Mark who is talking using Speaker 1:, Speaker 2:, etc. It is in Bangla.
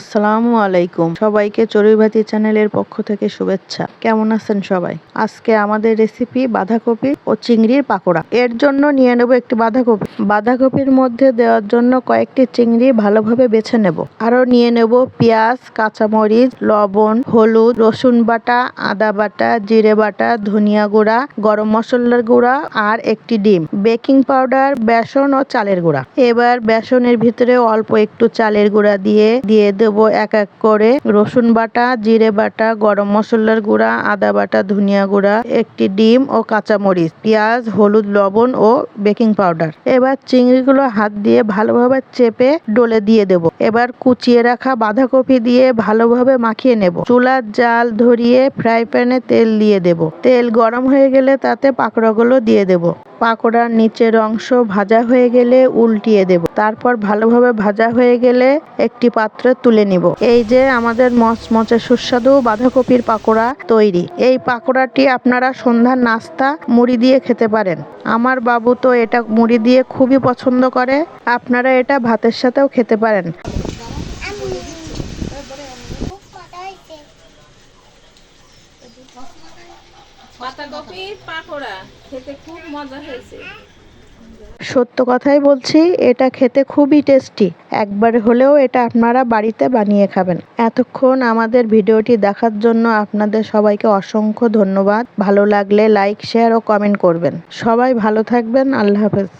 Speaker 1: আসসালামু আলাইকুম। সবাইকে চড়ুইভাতি চ্যানেলের পক্ষ থেকে শুভেচ্ছা। কেমন আছেন সবাই? আজকে আমাদের রেসিপি বাঁধাকপি ও চিংড়ির পাকোড়া। এর জন্য নিয়ে নেব একটি বাঁধাকপি। বাঁধাকপির মধ্যে দেওয়ার জন্য কয়েকটি চিংড়ি ভালোভাবে বেছে নেব। আরও নিয়ে নেব পেঁয়াজ, কাঁচামরিচ, লবণ, হলুদ, রসুন বাটা, আদা বাটা, জিরে বাটা, ধনিয়া গুঁড়া, গরম মশলার গুঁড়া আর একটি ডিম। বেকিং পাউডার, বেসন ও চালের গুঁড়া। এবার বেসনের ভিতরে অল্প একটু চালের গুঁড়া দিয়ে দিয়ে দেব এক এক করে। রসুন বাটা, জিরে বাটা, গরম মশলার গুঁড়া, আদা বাটা, ধনিয়া গুঁড়া, একটি ডিম ও কাঁচামরিচ, পেঁয়াজ, হলুদ, লবণ ও বেকিং পাউডার। এবার চিংড়িগুলো হাত দিয়ে ভালোভাবে চেপে ডলে দিয়ে দেব। এবার কুচিয়ে রাখা বাঁধাকপি দিয়ে ভালোভাবে মাখিয়ে নেব। চুলার জাল ধরিয়ে ফ্রাই প্যানে তেল দিয়ে দেব। তেল গরম হয়ে গেলে তাতে পাকোড়াগুলো দিয়ে দেব। পাকোড়ার নিচের অংশ ভাজা হয়ে গেলে উল্টিয়ে দেব। তারপর ভালোভাবে ভাজা হয়ে গেলে একটি পাত্রে তুলে নিব। এই যে আমাদের মচমচে সুস্বাদু বাঁধাকপির পাকোড়া তৈরি। এই পাকোড়াটি আপনারা সন্ধ্যার নাস্তা মুড়ি দিয়ে খেতে পারেন। আমার বাবু তো এটা মুড়ি দিয়ে খুবই পছন্দ করে। আপনারা এটা ভাতের সাথেও খেতে পারেন। সত্য কথাই বলছি, এটা খেতে খুবই টেস্টি। একবার হলেও এটা আপনারা বাড়িতে বানিয়ে খাবেন। এতক্ষণ আমাদের ভিডিওটি দেখার জন্য আপনাদের সবাইকে অসংখ্য ধন্যবাদ। ভালো লাগলে লাইক, শেয়ার ও কমেন্ট করবেন। সবাই ভালো থাকবেন। আল্লাহ হাফেজ।